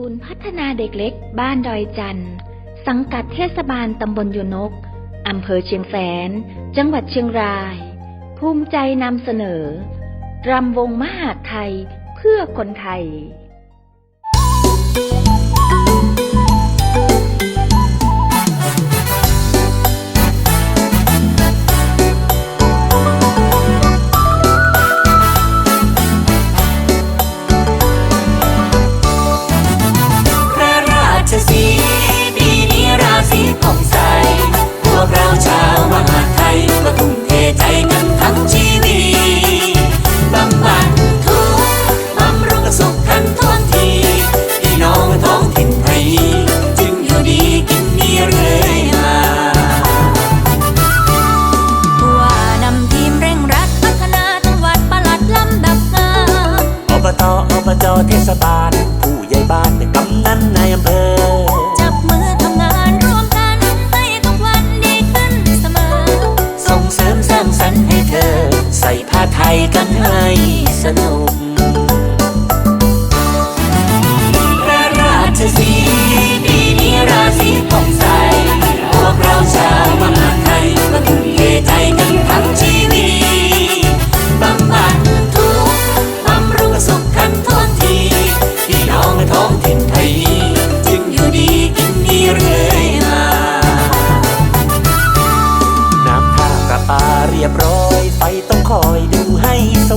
ศูนย์พัฒนาเด็กเล็ก บ้านดอยจันทร์สังกัดเทศบาลตำบลยนก อำเภอเชียงแสน จังหวัดเชียงราย ภูมิใจนำเสนอ รำวงมหาไทยเพื่อคนไทย กันให้สนุก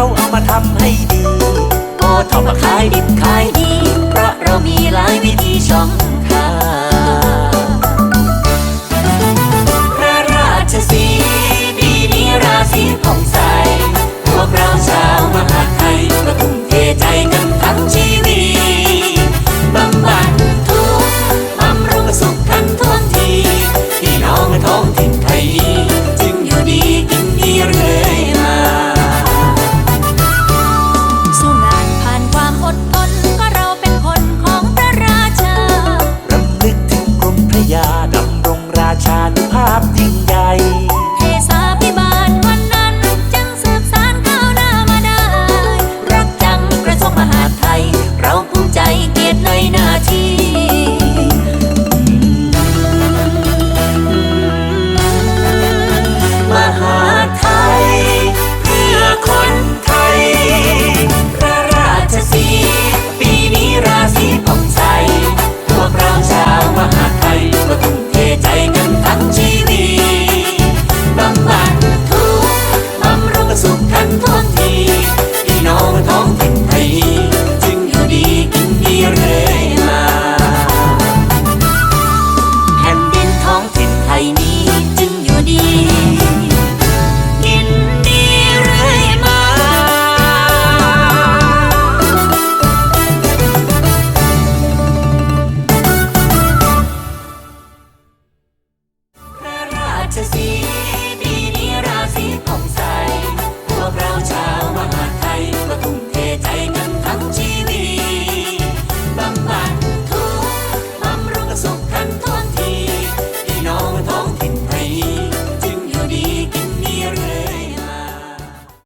เราเอามาทำให้ดี โอท็มาขายดิบขายดี เพราะเรามีหลายวิธีช่องทาง to see.